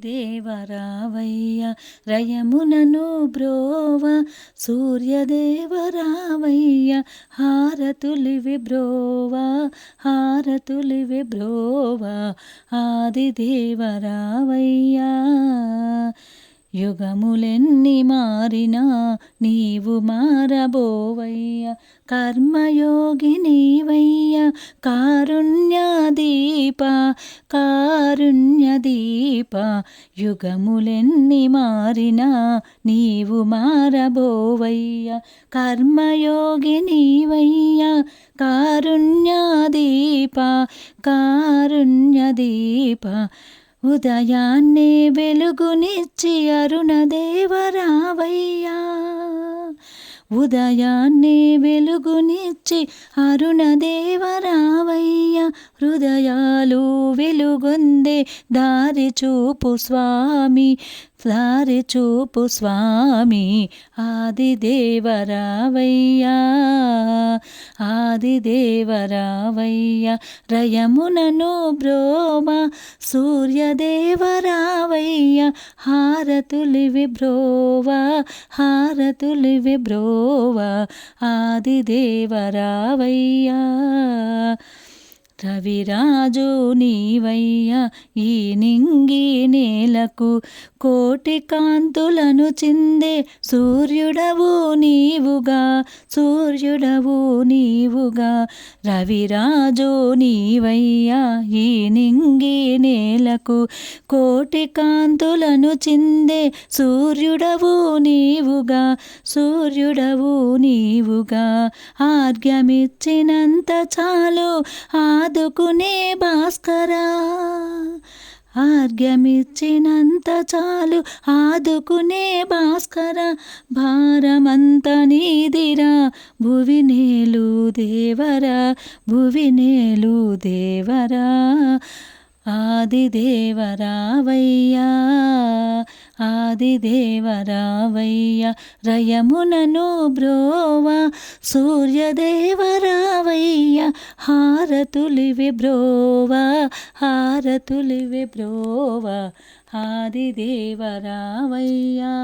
దేవరావయ్య రయమునను బ్రోవ సూర్యదేవరావయ్య హారతులివి బ్రోవ హారతులివి బ్రోవ ఆదిదేవరావయ్య. యుగములెన్ని మారినా నీవు మారబోవయ్య కర్మయోగి నీవయ్య కారుణ్యదీప కారుణ్యదీప యుగములెన్ని మారినా నీవు మారబోవయ్య కర్మయోగి నీవయ్య కారుణ్యదీప కారుణ్యదీప ఉదయాన్నే వెలుగునిచ్చి అరుణదేవరావయ్యా. ఉదయాన్నే వెలుగునిచ్చి అరుణదేవరావయ్యా. హృదయాలు వెలుగొందే దారి చూపు స్వామి దారి చూపు స్వామి ఆదిదేవరావయ్యా. ఆదిదేవరావయ్య రయమునను బ్రోమ సూర్యదేవరావయ్య హారతులి విభ్రోవ హారతులి విభ్రోవ ఆదిదేవరావయ్యా రవిరాజు నీవయ్య ఈ నింగి నేలకు కోటి కాంతులను చిందే సూర్యుడవు నీవుగా సూర్యుడవు నీవుగా. రవిరాజు నీవయ్య ఈ నింగి కన్నులకు కోటి కాంతులను చిందే సూర్యుడవు నీవుగా సూర్యుడవు నీవుగా. ఆర్ఘ్యమిచ్చినంత చాలు ఆదుకునే భాస్కరా. ఆర్ఘ్యమిచ్చినంత చాలు ఆదుకునే భాస్కర. భారమంత నీదిరా భువినేలు దేవరా భువినేలు దేవరా. ఆదిదేవరావయ్యా ఆదిదేవరావయ్యా రయమునను బ్రోవా సూర్యదేవరావయ్యా హారతులివి బ్రోవ హారతులివి బ్రోవ ఆదిదేవరావయ్యా.